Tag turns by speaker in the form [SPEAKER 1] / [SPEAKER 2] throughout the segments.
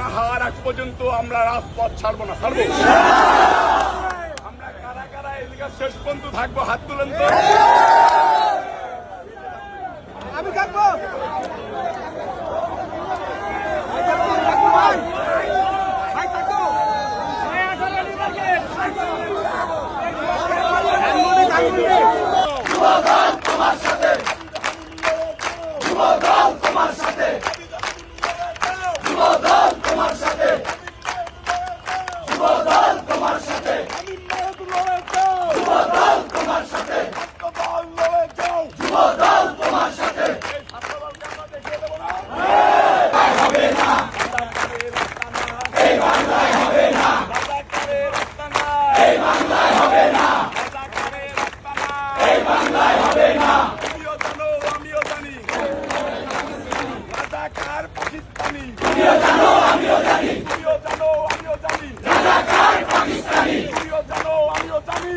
[SPEAKER 1] না হওয়ার আগ পর্যন্ত আমরা রাজপথ ছাড়বো না ছাড়বো? আমরা কারা কারা এদিকে শেষ পর্যন্ত থাকব হাত তুলেন তো।
[SPEAKER 2] আমি থাকব। থাকব ভাই।
[SPEAKER 1] ছাত্রদল লড়াই চাও। এই ছাত্রদলকে আমরা দেখিয়ে দেবো না? রাজাকারের রাস্তা নাই। রাজাকারের রাস্তা নাই। তুমিও জানো, আমিও জানি। রাজাকার পাকিস্তানি। তুমিও জানো, আমিও জানি। তুমিও জানো, আমিও জানি। তুমিও জানো, আমিও জানি।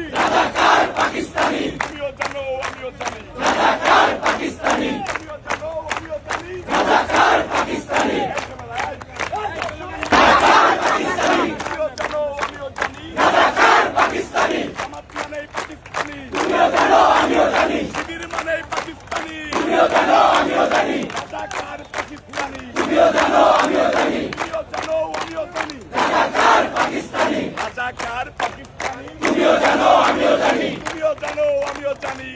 [SPEAKER 1] তুমিও জানো, আমিও জানি। তুমিও জানো, আমিও জানি। এই সময়, এই। তুমিও জানো, আমিও জানি। জামাত মানেই পাকিস্তানি। শিবির মানেই পাকিস্তানি। রাজাকার পাকিস্তানি। তুমিও জানো, আমিও জানি। রাজাকার পাকিস্তানি। তুমিও জানো, আমিও জানি। তুমিও জানো, আমিও জানি।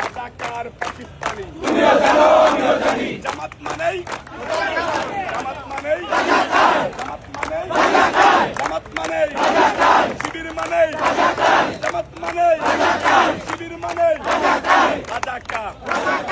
[SPEAKER 1] রাজাকার পাকিস্তানি। জামাত মানেই জামাত মানেই জামাত মানেই জামাত মানেই শিবির মানেই জামাত মানেই শিবির মানেই রাজাকার জোর হলো না জোর হলো না জোর হলো